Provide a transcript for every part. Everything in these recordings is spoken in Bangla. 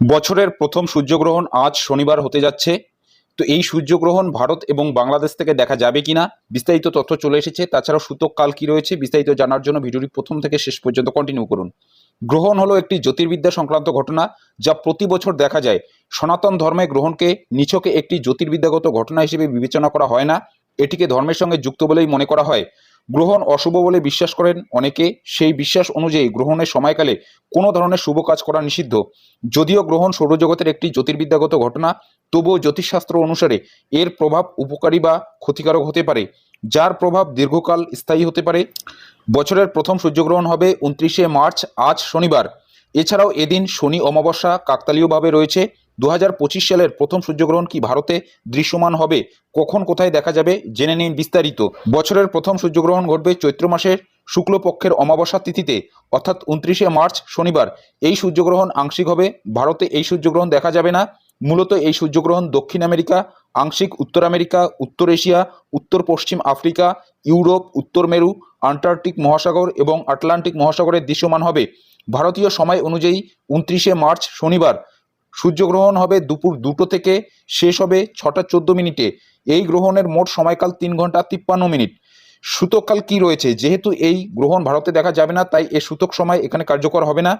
বছরের প্রথম সূর্যগ্রহণ আজ শনিবার হতে যাচ্ছে। তো এই সূর্যগ্রহণ ভারত এবং বাংলাদেশ থেকে দেখা যাবে কিনা বিস্তারিত তথ্য চলে এসেছে। তাছাড়াও সূতক কাল কি রয়েছে বিস্তারিত জানার জন্য ভিডিওটি প্রথম থেকে শেষ পর্যন্ত কন্টিনিউ করুন। গ্রহণ হলো একটি জ্যোতির্বিদ্যা সংক্রান্ত ঘটনা যা প্রতি বছর দেখা যায়। সনাতন ধর্মে গ্রহণকে নিছকে একটি জ্যোতির্বিদ্যাগত ঘটনা হিসেবে বিবেচনা করা হয় না। এটিকে ধর্মের সঙ্গে যুক্ত বলেই মনে করা হয়। গ্রহণ অশুভ বলে বিশ্বাস করেন অনেকে। সেই বিশ্বাস অনুযায়ী গ্রহণের সময়কালে কোনো ধরনের শুভ কাজ করা নিষিদ্ধ। যদিও গ্রহণ সৌরজগতের একটি জ্যোতির্বিদ্যাগত ঘটনা, তবুও জ্যোতিষশাস্ত্র অনুসারে এর প্রভাব উপকারী বা ক্ষতিকারক হতে পারে, যার প্রভাব দীর্ঘকাল স্থায়ী হতে পারে। বছরের প্রথম সূর্যগ্রহণ হবে উনত্রিশে মার্চ, আজ শনিবার। এছাড়াও এদিন শনি অমাবস্যা কাকতালীয়ভাবে রয়েছে। দু সালের প্রথম সূর্যগ্রহণ কি ভারতে দৃশ্যমান হবে? কখন কোথায় দেখা যাবে? জেনে নিন বিস্তারিত। বছরের প্রথম সূর্যগ্রহণ ঘটবে চৈত্র মাসের শুক্লপক্ষের অমাবস্যা তিথিতে, অর্থাৎ উনত্রিশে মার্চ, শনিবার। এই সূর্যগ্রহণ আংশিক হবে। ভারতে এই সূর্যগ্রহণ দেখা যাবে না। মূলত এই সূর্যগ্রহণ দক্ষিণ আমেরিকা, আংশিক উত্তর আমেরিকা, উত্তর এশিয়া, উত্তর পশ্চিম আফ্রিকা, ইউরোপ, উত্তর মেরু, আন্টার্কটিক মহাসাগর এবং আটলান্টিক মহাসাগরে দৃশ্যমান হবে। ভারতীয় সময় অনুযায়ী উনত্রিশে মার্চ, শনিবার। সূর্যগ্রহণ হবে দুপুর দুটো থেকে শেষ হবে ছটা চোদ্দ মিনিটে। এই গ্রহণের মোট সময়কাল তিন ঘণ্টা তিপ্পান্ন মিনিট। সূতককাল কি রয়েছে? যেহেতু এই গ্রহণ ভারতে দেখা যাবে না, তাই এর সূতক সময় এখানে কার্যকর হবে না।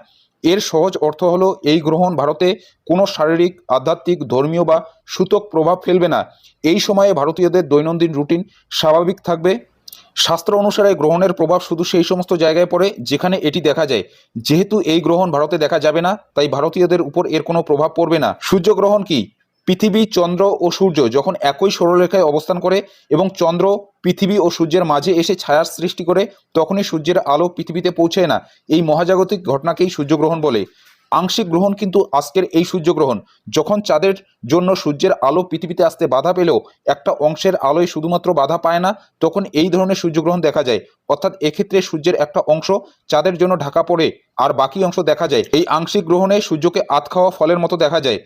এর সহজ অর্থ হলো, এই গ্রহণ ভারতে কোনো শারীরিক, আধ্যাত্মিক, ধর্মীয় বা সূতক প্রভাব ফেলবে না। এই সময়ে ভারতীয়দের দৈনন্দিন রুটিন স্বাভাবিক থাকবে। শাস্ত্র অনুসারে গ্রহণের প্রভাব শুধু সেই সমস্ত জায়গায় পড়ে যেখানে এটি দেখা যায়। যেহেতু এই গ্রহণ ভারতে দেখা যাবে না, তাই ভারতীয়দের উপর এর কোনো প্রভাব পড়বে না। সূর্যগ্রহণ কি? পৃথিবী, চন্দ্র ও সূর্য যখন একই সরলরেখায় অবস্থান করে এবং চন্দ্র, পৃথিবী ও সূর্যের মাঝে এসে ছায়ার সৃষ্টি করে, তখনই সূর্যের আলো পৃথিবীতে পৌঁছায় না। এই মহাজাগতিক ঘটনাকেই সূর্যগ্রহণ বলে। আংশিক গ্রহণ কিন্তু আজকের এই সূর্যগ্রহণ। যখন চাঁদের জন্য সূর্যের আলো পৃথিবীতে আসতে বাধা পেলেও একটা অংশের আলোয় শুধুমাত্র বাধা পায় না, তখন এই ধরনের সূর্যগ্রহণ দেখা যায়। অর্থাৎ এক্ষেত্রে সূর্যের একটা অংশ চাঁদের জন্য ঢাকা পড়ে আর বাকি অংশ দেখা যায়। এই আংশিক গ্রহণে সূর্যকে আত খাওয়া ফলের মতো দেখা যায়।